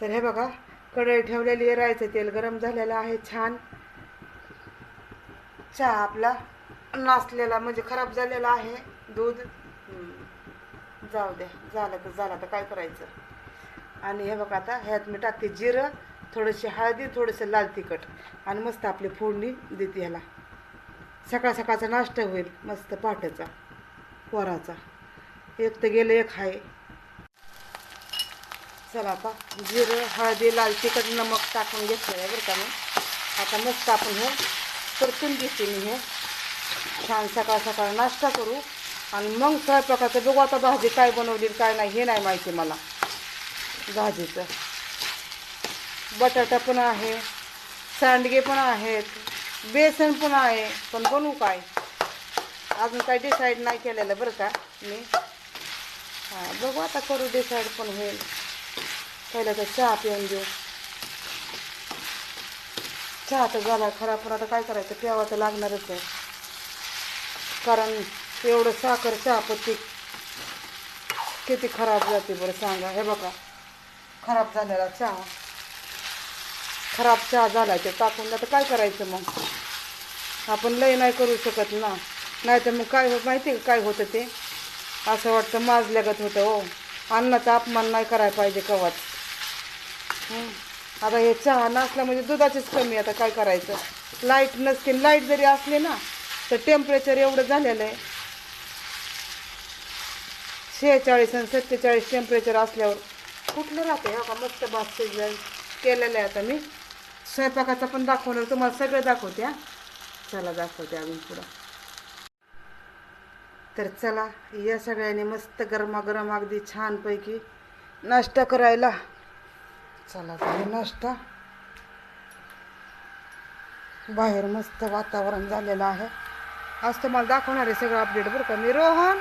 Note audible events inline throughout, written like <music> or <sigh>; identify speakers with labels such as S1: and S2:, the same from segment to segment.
S1: तर हे बघा कढई ठेवलेली आहे रायचं तेल गरम झालेलं आहे छान. चहा आपला नासलेला म्हणजे खराब झालेला आहे. दूध जाऊ द्या झालं तर झालं तर काय करायचं? आणि हे बघा आता ह्यात मी टाकते जिरं थोडीशी हळदी थोडंसं लाल तिखट. आणि मस्त आपली फोडणी देते ह्याला. सकाळ सकाळचा नाश्ता होईल मस्त पहाटेचा पोराचा. एक तर गेलं एक आहे चला आता जिरं हळदी लाल तिखट नमक टाकून घेतलेलं आहे बरं का मी. आता मस्त आपण हे परतून घेते मी हे. छान सकाळ सकाळ नाश्ता करू. आणि मग स्वयंपाकाचं बघू आता भाजी काय बनवली काय नाही हे नाही माहिती मला. भाजीचं. बटाटा पण आहे सांडगे पण आहेत बेसन पण आहे पण बनवू काय? अजून काही डिसाईड नाही केलेलं बरं का मी. हां बघू आता करू डिसाईड पण होईल. पहिलं तर चहा पिऊन देऊ चहा तर झाला खराब पण आता काय करायचं? प्यावा तर लागणारच आहे. कारण एवढं साखर चहापत्ती किती खराब जाते बरं सांगा. हे बघा खराब झालेला चहा. खराब चहा झाला ते टाकून आता काय करायचं मग? आपण लय नाही करू शकत ना. नाही तर मग काय होत माहिती आहे काय होतं ते? असं वाटतं माजल्यागत होतं हो. अन्नाचा अपमान नाही करायला पाहिजे कवाच. आता हे चहा नसला म्हणजे दुधाचीच कमी आता काय करायचं? लाइट नसते लाइट जरी असली ना तर टेम्परेचर एवढं झालेलं आहे. शेहेचाळीस आणि सत्तेचाळीस टेम्परेचर असल्यावर कुठलं राहते हो का मस्त भात शिजलं केलेलं आहे आता मी. स्वयंपाकाचा पण दाखवणार तुम्हाला सगळं दाखवते हा. चला दाखवते अजून पुढं. तर चला या सगळ्यांनी मस्त गरमागरम अगदी छानपैकी नाश्ता करायला. चला झाली नाश्ता. बाहेर मस्त वातावरण झालेलं आहे. आज तुम्हाला दाखवणार आहे सगळं अपडेट बरं का. मी रोहन.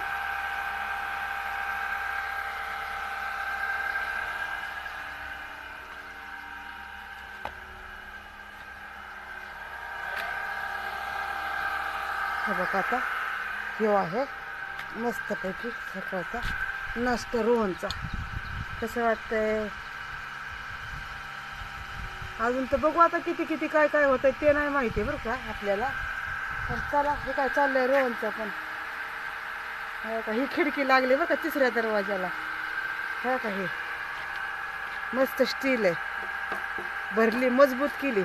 S1: हे बघा आता. हे आहे मस्तपैकी सकाळचा नाश्ता रोहनचा. कसं वाटतंय? अजून तर बघू आता किती किती काय काय होतंय ते नाही माहिती बरं का आपल्याला. पण चला हे काय चाललंय रोहनचं पण. हो का ही खिडकी लागली बरं का तिसऱ्या दरवाजाला हो का हे. मस्त स्टील आहे. भरली मजबूत केली.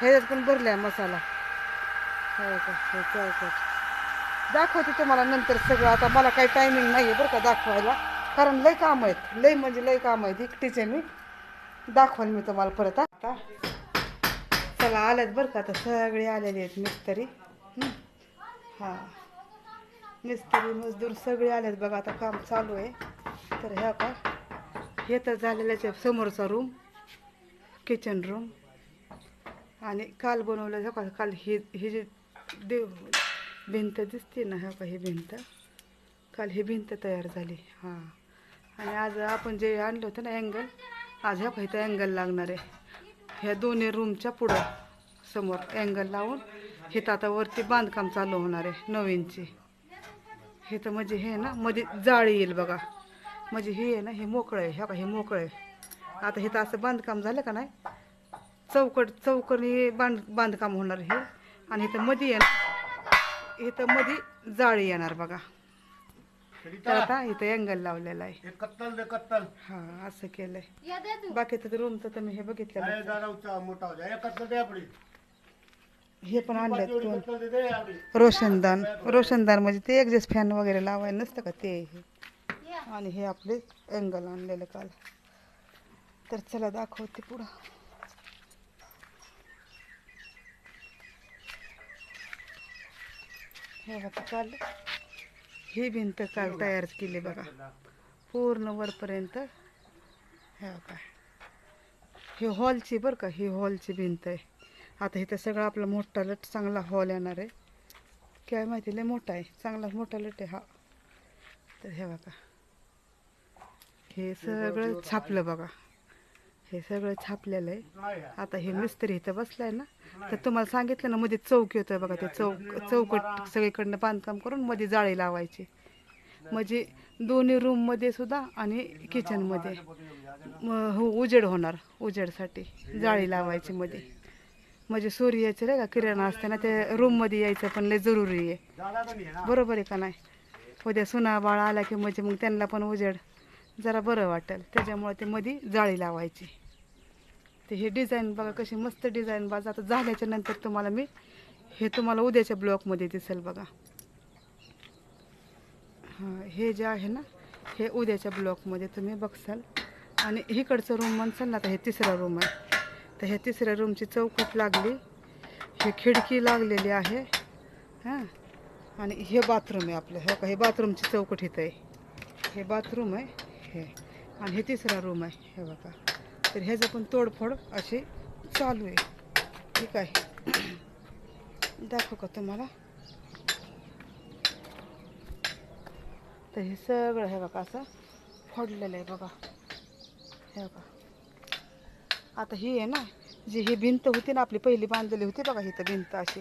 S1: ह्याच्यात पण भरल्या मसाला. हो का हे चौकट दाखवते तुम्हाला नंतर सगळं. आता मला काही टायमिंग नाही आहे बरं का दाखवायला. कारण लय काम आहेत. लय म्हणजे लय काम आहेत. एकटीचे मी. दाखवाल मी तुम्हाला परत आता. चला आल्यात बरं का आता सगळे आलेले आहेत मिस्तरी. हां. मिस्तरी मजदूर सगळे आलेत बघा आता काम चालू आहे. तर ह्या का हे तर झालेलंच आहे समोरचा रूम किचन रूम आणि काल बनवलं हो का काल ही ही जी देव भिंत दिसते ना ह्या का ही भिंत. काल ही भिंत तयार झाली हां. आणि आज आपण जे आणलं होतं ना अँगल आज ह्या का इथं अँगल लागणार आहे. ह्या दोन्ही रूमच्या पुढं समोर अँगल लावून इथं आता वरती बांधकाम चालू होणार आहे नवीनची हे तर म्हणजे हे ना मध्ये जाळी येईल बघा. म्हणजे हे आहे ना हे मोकळं आहे. ह्या का हे मोकळं आहे. आता हे तर असं बांधकाम झालं का नाही? चौकट चौकणी बांध बांधकाम होणार हे आणि इथं मध्ये येणार. इथं मध्ये जाळी येणार बघा. तर आता इथं अँगल लावलेला आहे.
S2: कत्तल दे कत्तल.
S1: हा असं केलंय. बाकीचं रूमचं तर मी हे बघितलेलं
S2: आहे दारावचा मोठा हो जाए कत्तल दे आपली.
S1: हे पण
S2: एवढी
S1: दोन.
S2: कत्तल दे दे आपली.
S1: रोशनदान. रोशनदान म्हणजे ते एक्झस्ट फॅन वगैरे लावायला नसतं का ते? हे. आणि हे आपले अँगल आणलेलं काल. तर चला दाखवते पुढं. हे बघा काल ही भिंत काल तयार केली बघा. पूर्ण वरपर्यंत हे बघा. ही हॉलची बरं का ही हॉलची भिंत आहे. आता इथं सगळं आपला मोठा लट चांगला हॉल येणार आहे. काय माहिती लय मोठा आहे. चांगला मोठा लट आहे हा. तर हे बघा. हे सगळं छापलं बघा. हे सगळं छापलेलं आहे. आता हे मिस्त्री इथं बसलाय ना तर तुम्हाला सांगितलं ना मध्ये चौक येतोय बघा ते चौक चौकट सगळीकडनं बांधकाम करून मध्ये जाळी लावायची. म्हणजे दोन्ही रूममध्ये सुद्धा आणि किचनमध्ये हो उजेड होणार उजेडसाठी जाळी लावायची मध्ये. म्हणजे सूर्याचे नाही का किरण असते ना ते रूममध्ये यायचं पण लय जरुरी आहे. बरोबर आहे का नाही? उद्या सुना बाळ आला की म्हणजे मग त्यांना पण उजेड. जरा बरं वाटेल. त्याच्यामुळे ते मध्ये जाळी लावायची. ते हे डिझाईन बघा कशी मस्त डिझाईन बाज आता झाल्याच्यानंतर तुम्हाला मी हे तुम्हाला उद्याच्या ब्लॉकमध्ये दिसेल बघा. हां हे जे आहे ना हे उद्याच्या ब्लॉकमध्ये तुम्ही बघसाल. आणि इकडचं रूम म्हणसाल ना आता हे तिसरा रूम आहे. तर ह्या तिसऱ्या रूमची चौकट लागली. हे खिडकी लागलेली आहे. हां. आणि हे बाथरूम आहे आपलं. हे का हे बाथरूमची चौकट इथं आहे. हे बाथरूम आहे. हे आणि हे तिसरा रूम आहे हे बघा. तर ह्याचं पण तोडफोड अशी चालू आहे. ठीक आहे. दाखवू का तुम्हाला? तर हे सगळं हे बघा असं फोडलेलं आहे बघा. हे बघा. आता ही आहे ना जी ही भिंत होती ना आपली पहिली बांधलेली होती बघा ही तर भिंत अशी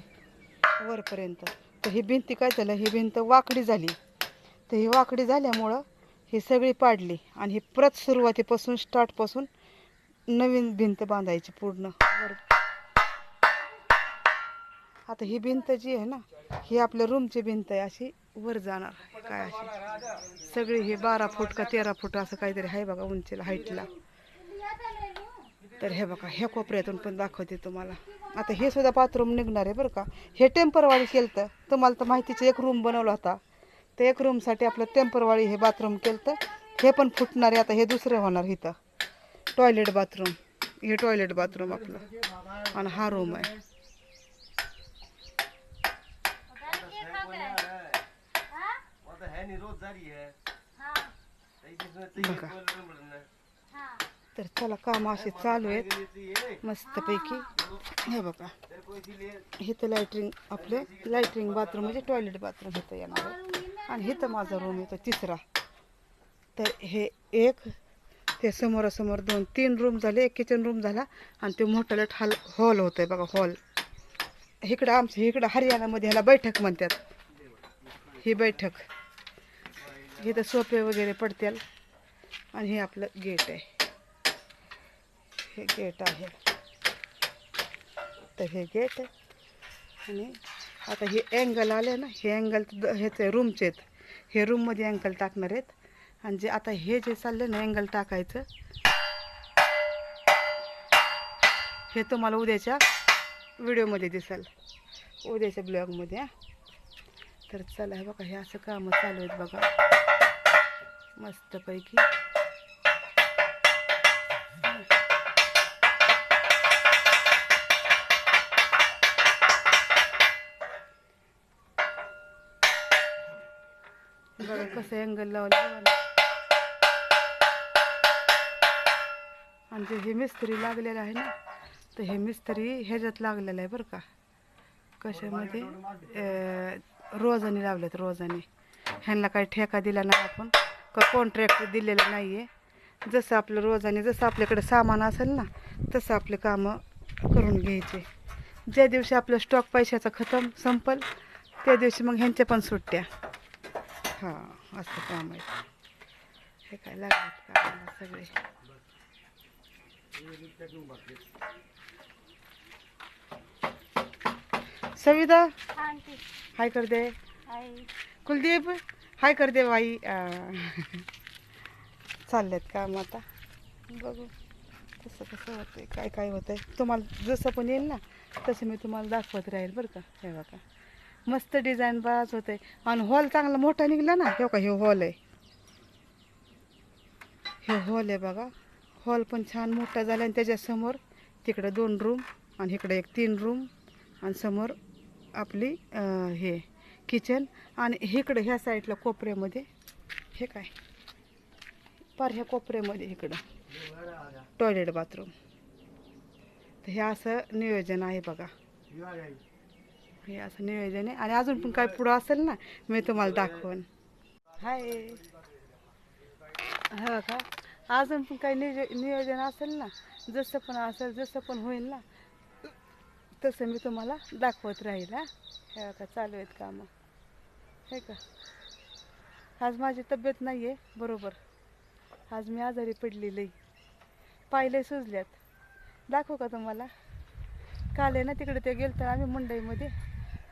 S1: वरपर्यंत. तर ही भिंती काय झालं ही भिंत वाकडी झाली. तर ही वाकडी झाल्यामुळं ही सगळी पाडली आणि ही परत सुरुवातीपासून स्टार्टपासून नवीन भिंत बांधायची पूर्ण. आता ही भिंत जी आहे ना ही आपल्या रूमची भिंत आहे अशी वर जाणार काय अशी? सगळी ही बारा फूट का तेरा फूट असं काहीतरी आहे बघा उंचीला हाईटला. तर हे बघा ह्या कोपऱ्यातून पण दाखवते तुम्हाला. आता हे सुद्धा बाथरूम निघणार आहे बरं का. हे टेम्परवाळी केलं तर तुम्हाला तर माहितीचं एक रूम बनवला होता. तर एक रूमसाठी आपलं टेम्परवाळी हे बाथरूम केलं तर हे पण फुटणार आहे आता हे दुसरं होणार इथं. टॉयलेट बाथरूम हे टॉयलेट बाथरूम आपलं. आणि हा रूम आहे. बघा. तर चला काम असे चालू आहेत. मस्तपैकी. हे बघा. हे तर लायटरिंग आपले लायटरिंग बाथरूम म्हणजे टॉयलेट बाथरूम इथं येणार आहे. आणि इथं माझा रूम येतो तिसरा. तर हे एक ते समोरासमोर दोन तीन रूम झाले एक किचन रूम झाला आणि ते मोठं हॉल हॉल होतं आहे बघा हॉल इकडं आमचं इकडं हरियाणामध्ये ह्याला बैठक म्हणतात. ही बैठक. हे तर सोपे वगैरे पडतील. आणि हे आपलं गेट आहे. हे गेट आहे. तर हे गेट आणि आता हे अँगल आले ना हे अँगल ह्याचे रूमचे आहेत. हे रूममध्ये अँगल टाकणार आहेत. आणि जे आता हे जे चाललं ना अँगल टाकायचं हे तुम्हाला उद्याच्या व्हिडिओमध्ये दिसेल. उद्याच्या ब्लॉगमध्ये तर चला हे बघा हे असं कामं चालू आहेत बघा. मस्तपैकी. बघा कसं अँगल लावलं जे हे मिस्त्री लागलेलं आहे ना तर हे मिस्त्री ह्याच्यात लागलेलं आहे बरं का. कशामध्ये? रोजाने लावलेत रोजाने. ह्यांना काही ठेका दिला नाही आपण का कॉन्ट्रॅक्ट दिलेलं नाही आहे जसं आपलं रोजाने जसं आपल्याकडे सामान असेल ना तसं आपले कामं करून घ्यायचे. ज्या दिवशी आपलं स्टॉक पैशाचा खतम संपल त्या दिवशी मग ह्यांच्या पण सुट्ट्या. हां असं काम आहे. हे काय लागतात कामाला सगळे? सविता हाय कर दे कुलदीप हाय कर दे बाई. चाललेत काम आता. बघू कसं कसं होतंय काय काय होतंय. तुम्हाला जसं पण येईल ना तसं मी तुम्हाला दाखवत राहील बरं का. हे बघा. मस्त डिझाईन बराच होते. आणि हॉल चांगला मोठा निघला ना हे का हे हॉल आहे. हे हॉल आहे बघा. हॉल पण छान मोठा झाला आणि त्याच्यासमोर तिकडं दोन रूम आणि इकडे एक तीन रूम आणि समोर आपली हे किचन आणि इकडं ह्या साईडला कोपऱ्यामध्ये हे काय? पार ह्या कोपऱ्यामध्ये इकडं टॉयलेट बाथरूम तर हे असं नियोजन आहे बघा. हे असं नियोजन आहे. आणि अजून पण काय पुढं असेल ना मी तुम्हाला दाखवन. हाय. हो का? अजून पण काही नियोज नियोजन असेल ना जसं पण असेल जसं पण होईल ना तसं मी तुम्हाला दाखवत राहील हा. हे का चालू आहेत कामं. हे का? आज माझी तब्येत नाही आहे बरोबर. आज मी आजारी पडलेली. पाहिले सुजल्यात. दाखवू का तुम्हाला? काल आहे ना तिकडे ते गेलं तर आम्ही मंडईमध्ये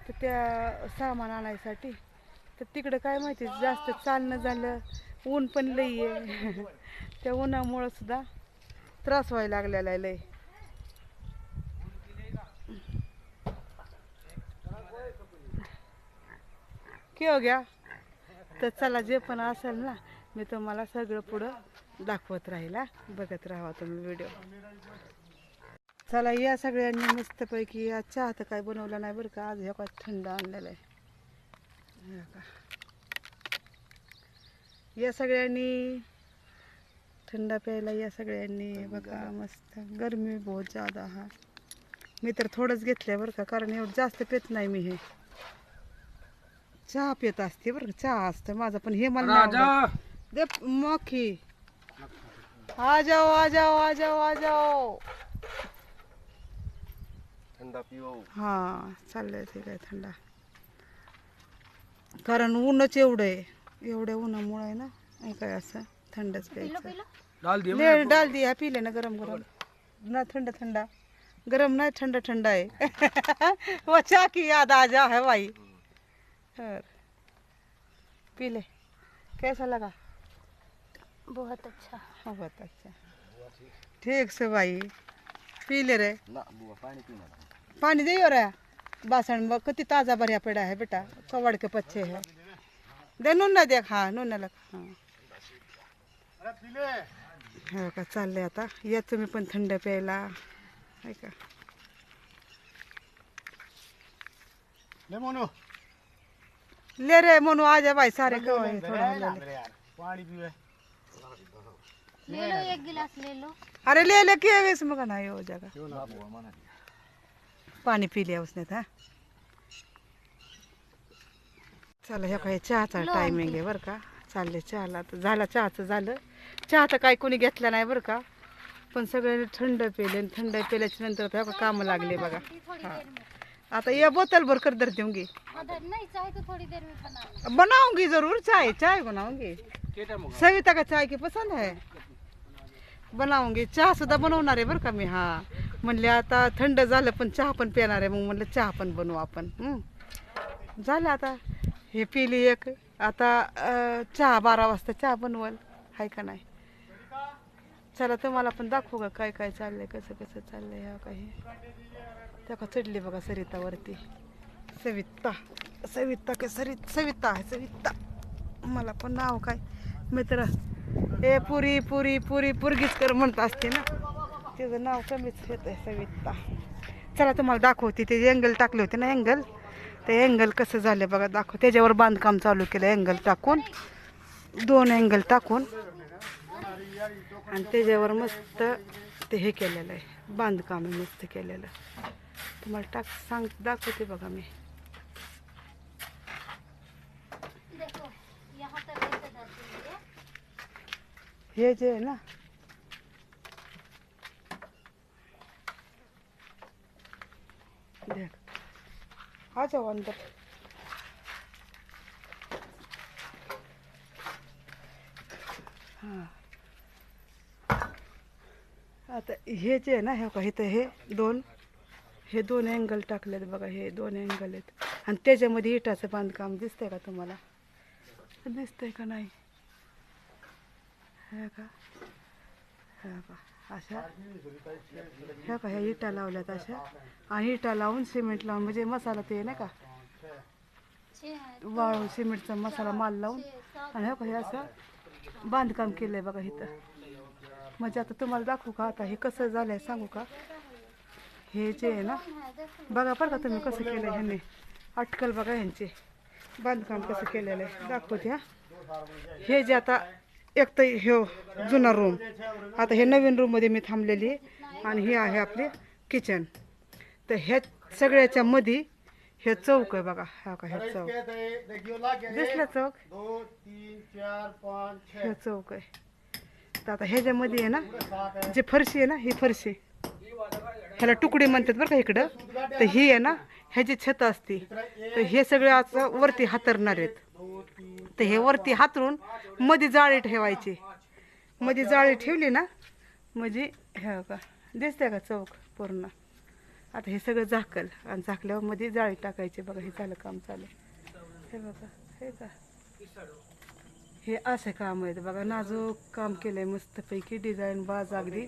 S1: तर त्या सामान आणायसाठी. तर तिकडं काय माहिती जास्त चालणं झालं ऊन पण लई आहे. <laughs> त्या उन्हामुळं सुद्धा त्रास व्हायला लागलेला आहे लई. किंवा हो तर चला जे पण असेल ना मी तुम्हाला सगळं पुढं दाखवत राहिला बघत राहा तुम्ही व्हिडिओ. चला या सगळ्यांनी मस्तपैकी आज चहा तर काय बनवला नाही बरं का? आज हे काय थंड आणलेलं आहे. का. या सगळ्यांनी थंड प्यायला या सगळ्यांनी बघा मस्त. गरमी बहुत ज्यादा हा. मी तर थोडंच घेतलंय बरं का कारण एवढं जास्त पित नाही मी हे. चहा पित असते बरं का चहा असतं माझं पण हे मला. दे मखी. आ जाओ आ जाओ आ जाओ आ जाओ.
S2: थंडा पिओ
S1: हा चाललंय ते काय थंडा. कारण ऊनच एवढं आहे. एवढ्या उन्हामुळे आहे ना हे काय असं थंडच प्यायचं.
S2: डाल
S1: ले डाल दिया पिले ना गरम गरम. ना ठंडा ठंडा गरम नहीं ठंडा ठंडा है वो चाह की याद आ जा है भाई और पी ले कैसा लगा?
S3: बहुत अच्छा.
S1: हाँ, बहुत अच्छा. ठीक से भाई पी ले रे.
S2: ना बुआ पानी पीना
S1: पानी दे हो रहा बासन में कितनी ताज़ा बढ़िया पड़ा है बेटा. कवड़ के पच्चे है. दे नून ना देख हाँ नून ना लग हाँ. हो का चाललंय आता. या तुम्ही पण थंड प्यायला. आहे का?
S2: ले मोनो.
S1: ले रे म्हणू आजा बाई सारे कवाय थोडं
S2: पानी पीवे
S3: ले लो एक गिलास ले लो.
S1: अरे ले ले के इसमें का नाही हो जगह
S2: क्यों ना. मना
S1: पाणी पी लिया उसने था. चला हे काय चहाचा टायमिंग आहे बरं का? चालले चहाला. तर झाला चहाचं झालं. चहा तर काय कोणी घेतला नाही बरं का? पण सगळ्यांनी थंड पेले आणि थंड पेल्याच्या नंतर तर काम लागले बघा. हाँ। आता ये बोतल भर कर दर
S3: लो
S1: बनाऊंगी जरूर चाय चाय बनाऊंगी सविता का चाय की पसंद है बनाऊंगी. चहा सुद्धा बनवणार आहे बरं का मी हा. म्हणले आता थंड झालं पण चहा पण पिणार आहे. मग म्हणलं चहा पण बनवू आपण. झालं आता. हे पिली एक. आता चहा बारा वाजता चहा बनवल. हाय का नाही? चला तुम्हाला पण दाखवू का काय काय चाललंय कसं कसं चाललंय ह्या काही त्या का चढली बघा सरितावरती. सविता. सविता का सरित सविता आहे सविता. मला पण नाव काय? मित्र. हे पुरी पुरी पुरी पुरगीच कर म्हणत असते ना. तिचं नाव कमीच येत आहे सविता. चला तुम्हाला दाखवते. ते अँगल टाकले होते ना अँगल ते अँगल कसं झालं बघा दाखव. त्याच्यावर बांधकाम चालू केलं अँगल टाकून. दोन अँगल टाकून. आणि त्याच्यावर मस्त ते हे केलेलं आहे. बांधकाम मस्त केलेलं. तुम्हाला टाक सांग दाखवते बघा मी.
S3: हे
S1: जे आहे ना देख आ जाओ अंदर हां. आता हे जे आहे ना हे बघा इथं हे दोन हे दोन अँगल टाकलेत बघा हे दोन अँगल आहेत. आणि त्याच्यामध्ये इटाचं बांधकाम दिसतंय का तुम्हाला? दिसतंय का नाही? हे का हे का अशा ह्या का ह्या इटा लावल्यात अशा. आणि इटा लावून सिमेंट लावून म्हणजे मसाला ते नाही का?
S3: वाळू
S1: वाळून सिमेंटचा मसाला माल लावून. आणि हे का हे असं बांधकाम केलंय बघा इथं. म्हणजे आता तुम्हाला दाखवू का? आता हे कसं झालंय सांगू का? हे जे आहे ना बघा बरं का तुम्ही कसं केलंय ह्यांनी. अटकल बघा ह्यांचे. बांधकाम कसं केलेलं आहे. दाखवते हा. हे जे आता एक तर हे जुना रूम आता हे नवीन रूममध्ये मी थांबलेली आहे आणि हे आहे आपले किचन तर ह्या सगळ्याच्या मध्ये हे चौक आहे बघा. हा का हे चौक. दिसला चौक? हे चौक आहे. तर आता ह्याच्यामध्ये आहे ना जे फरशी आहे ना ही फरशी. ह्याला तुकडे म्हणतात बरं का इकडं. तर ही आहे ना ह्याची छत असते. तर हे सगळे आता वरती हातरणार आहेत. तर हे वरती हातरून मध्ये जाळी ठेवायची. मध्ये जाळी ठेवली ना म्हणजे हे का दिसते का चौक पूर्ण? आता हे सगळं झाकल आणि झाकल्यावर मध्ये जाळी टाकायची. बघा हे झालं काम चालू. हे बघा हे का? हे असे काम आहेत. बघा नाजूक काम केलंय मस्तपैकी. डिझाईन बाज अगदी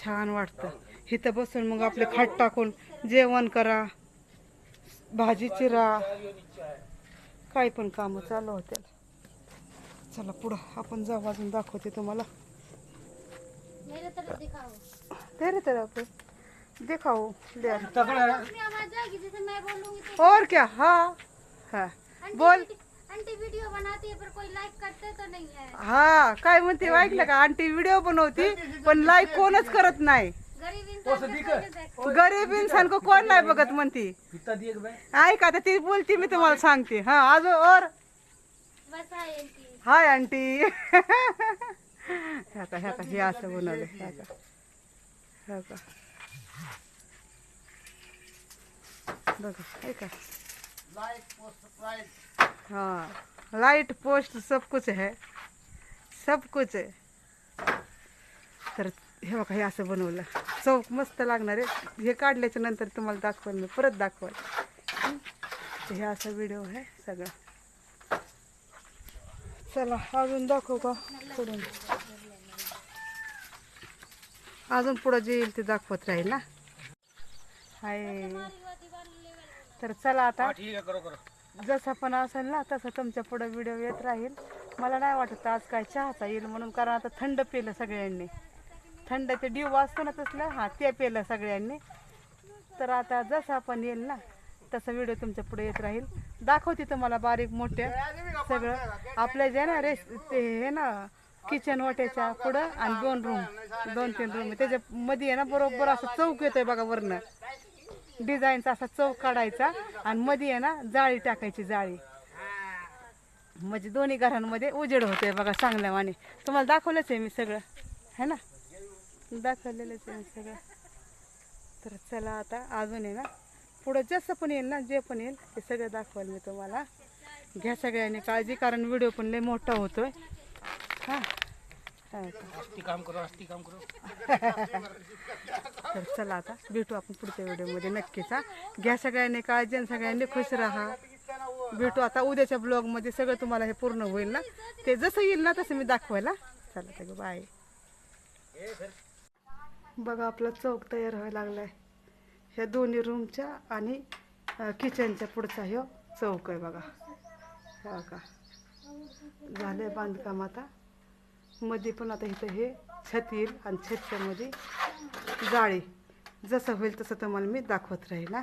S1: छान वाटतं. इथं बसून मग आपले खाट टाकून जेवण करा. भाजी चिरा. काही पण कामं चालू होतील चला पुढं आपण जाऊ अजून दाखवते तुम्हाला.
S3: मेरे तरफ दिखाओ
S1: तेरे तरफ है। दिखाओ ले
S2: तगड़ा है
S3: उसमें आवाज आएगी जैसे मैं बोलूंगी तो
S1: और क्या? हाँ. हाँ. बोल.
S3: आंटी वीडियो बनाती है पर कोई लाइक करते तो नहीं है।
S1: हा काय म्हणते ऐकलं का? आंटी व्हिडिओ बनवती <laughs> पण लाईक कोणच करत नाही.
S3: गरीब इंसान के सामने देख-
S1: गरीब इंसान को कोण नाही बघत म्हणती?
S2: कितना दिए भाई
S1: ऐका आता ती बोलती मी तुम्हाला सांगते. हा अजून और.
S3: बस है आंटी.
S1: Hi aunty. ह्या का ह्या का हे असं बनवलं ह्या का ह्या का बघा हे का?
S2: लाइक पोस्ट प्राइस
S1: हाँ लाइट पोस्ट सब कुछ है. सब कुछ आहे तर हे बघा हे असं बनवलं. चौक मस्त लागणार आहे. हे काढल्याच्या नंतर तुम्हाला दाखवाल मी परत दाखवाल हं? असा व्हिडिओ आहे सगळा. चला अजून दाखवू का पुढून? अजून पुढं जे येईल ते दाखवत राहील ना? हाय. तर चला आता
S2: ठीक है करो करो.
S1: जसा पण असेल ना तसं तुमच्यापुढे व्हिडिओ येत राहील. मला नाही वाटत आज काय चहाचा येईल म्हणून कारण आता थंड पेलं सगळ्यांनी. थंड ते डिव असतो ना तसलं हां ते पेलं सगळ्यांनी. तर आता जसं आपण येईल ना तसा व्हिडिओ तुमच्यापुढे येत राहील. दाखवते तुम्हाला बारीक मोठ्या सगळं. आपल्या जे ना रेस ते हे ना किचन वाट्याच्या पुढं आणि दोन रूम दोन तीन रूम त्याच्या मध्ये आहे ना बरोबर असं चौक येतोय बघा वरनं. डिझाईनचा असा चौक काढायचा आणि मध्ये आहे ना जाळी टाकायची जाळी. म्हणजे दोन्ही घरांमध्ये उजेड होतोय बघा चांगल्यावाने तुम्हाला दाखवलंच आहे मी सगळं. है ना? दाखवलेलंच आहे सगळं. तर चला आता अजून आहे ना पुढं जसं पण येईल ना जे पण येईल ते सगळं दाखवाल मी तुम्हाला. घ्या सगळ्यांनी काळजी कारण व्हिडिओ पण लय मोठा होतोय. हां. हां
S2: अस्ती काम करो अस्ती काम करो.
S1: तर चला आता भेटू आपण पुढच्या व्हिडिओमध्ये नक्कीच हा. घ्या सगळ्यांनी काळजी आणि सगळ्यांनी खुश राहा. भेटू आता उद्याच्या ब्लॉगमध्ये सगळं तुम्हाला हे पूर्ण होईल ना. ते जसं येईल ना तसं मी दाखवायला चला तर बाय. बघा आपला चौक तयार व्हायला आहे ह्या दोन्ही रूमच्या आणि किचनच्या पुढचा ह्यो चौक आहे बघा. हा का? झालं आहे बांधकाम आता. मध्ये पण आता इथं हे छत येईल आणि छतच्या मध्ये जाळी. जसं होईल तसं तुम्हाला मी दाखवत राहील ना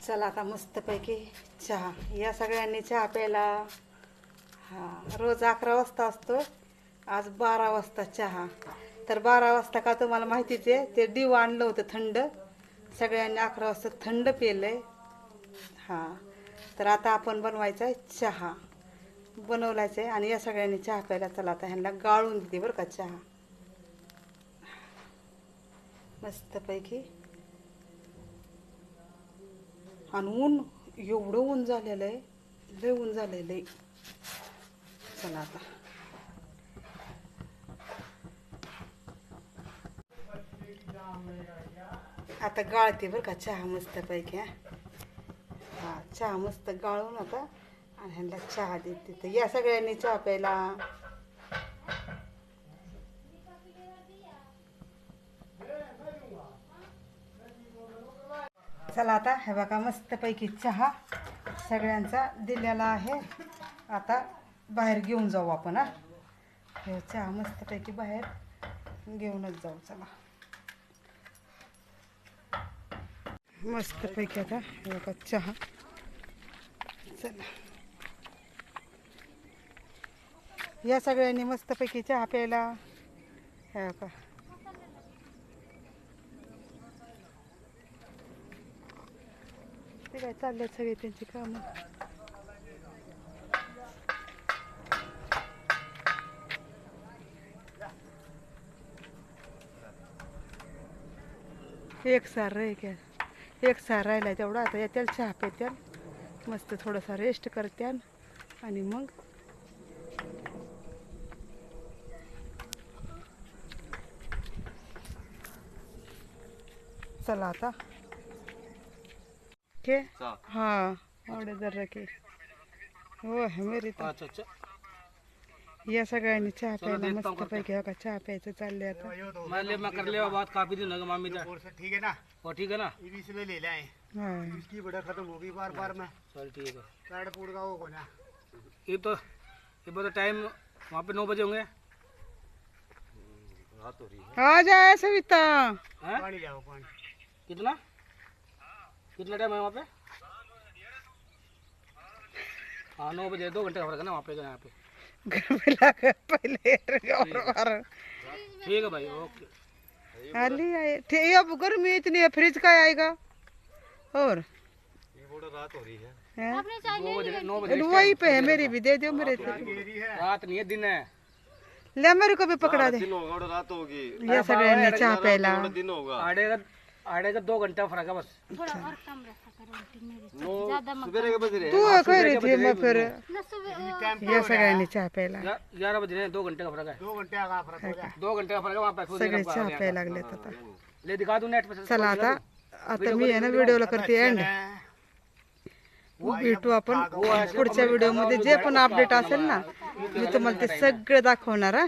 S1: चला आता मस्तपैकी चहा. या सगळ्यांनी चहा प्यायला. हां रोज अकरा वाजता असतो आज बारा वाजता चहा. तर बारा वाजता का तुम्हाला माहितीच आहे ते डिव आणलं होतं थंड. सगळ्यांनी अकरा वाजता थंड पिलं हां. तर आता आपण बनवायचा आहे चहा. बनवलायचं आहे आणि या सगळ्यांनी चहा प्यायला चला आता ह्यांना गाळून देते बरं का चहा. मस्तपैकी. आणि ऊन एवढं ऊन झालेलं आहे लय ऊन झालेलं आहे. चला आता. आता गाळते बरं का चहा मस्तपैकी हा. हा चहा मस्त गाळून आता आणि ह्यांना चहा देते. तर या सगळ्यांनी चहा प्यायला. चला आता हे बघा मस्तपैकी चहा सगळ्यांचा दिलेला आहे. आता बाहेर घेऊन जाऊ आपण हा. हे चहा मस्तपैकी बाहेर घेऊनच जाऊ चला. मस्तपैकी आता हे बघा चहा. चला. या सगळ्यांनी मस्तपैकी चहा प्यायला. का बघा. ते काय चालले सगळे त्यांची कामं? एक सार रे क्या? एक सहा राहिला तेवढा. आता येत्याल चहा पेत्याल. मस्त थोडासा रेस्ट करत्यान आणि मग चला आता. के हा आवडे जर रखे हो मेरी या सगळ्यांनी चहा प्यायला मस्त पैकी हो का? चहा प्यायचं चाललंय आता.
S2: मैं ले मैं कर लिया बात काफ़ी दिन लगा मामी जा
S4: ठीक है ना?
S2: और ठीक है ना?
S4: ये भी इसमें ले लाए
S1: हा.
S4: इसकी बड़ा खत्म होगी बार बार में
S2: चल ठीक है
S4: कार्ड पूर का वो को ना
S2: ये तो ये बता टाइम वहाँ पे नौ बजे होंगे रात हो रही है
S1: आ जाए सविता
S4: पानी लाओ पानी
S2: कितना? कितना टाइम है वहाँ पे? हाँ नौ बजे दो घंटे का फ़र्क है ना वहाँ पे यहाँ पे?
S1: घर में लगा पहले और और
S2: ठीक। है भाई ओके।
S1: आली आए। थे अब गर्मी इतनी है फ्रिज का आएगा। और? हैं?
S3: आपने चाय
S2: नौ बजे नौ बजे
S1: वही पे है मेरी भी दे दो मेरे
S2: रात नहीं है दिन है।
S1: ले मेरे को भी पकड़ा दे।
S5: रात होगी।
S1: या सगळ्यांनी चहा प्यायला
S5: दिन होगा।
S2: आड़े का दो घंटा फर्क है बस.
S3: थोड़ा और कम रखा करो से ज्यादा मत
S5: सवेरे के बज रहे
S1: तू कह रही थी मैं फिर या सगळ्यांनी चहा प्यायला.
S2: बज हैं घंटे का फर्क है
S4: दो घंटे का फर्क हो
S2: घंटे का फर्क है वहाँ पे
S1: सगळे चहा प्यायला लागलेत आता.
S2: ले दिखा दूँ नेट पे
S1: चला आता आता मी आहे ना व्हिडिओला करते एंड भेटू आपण. पुढच्या व्हिडिओमध्ये जे पण अपडेट असेल ना मी तुम्हाला ते सगळं दाखवणार हा.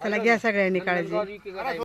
S1: चला घ्या सगळ्यांनी काळजी.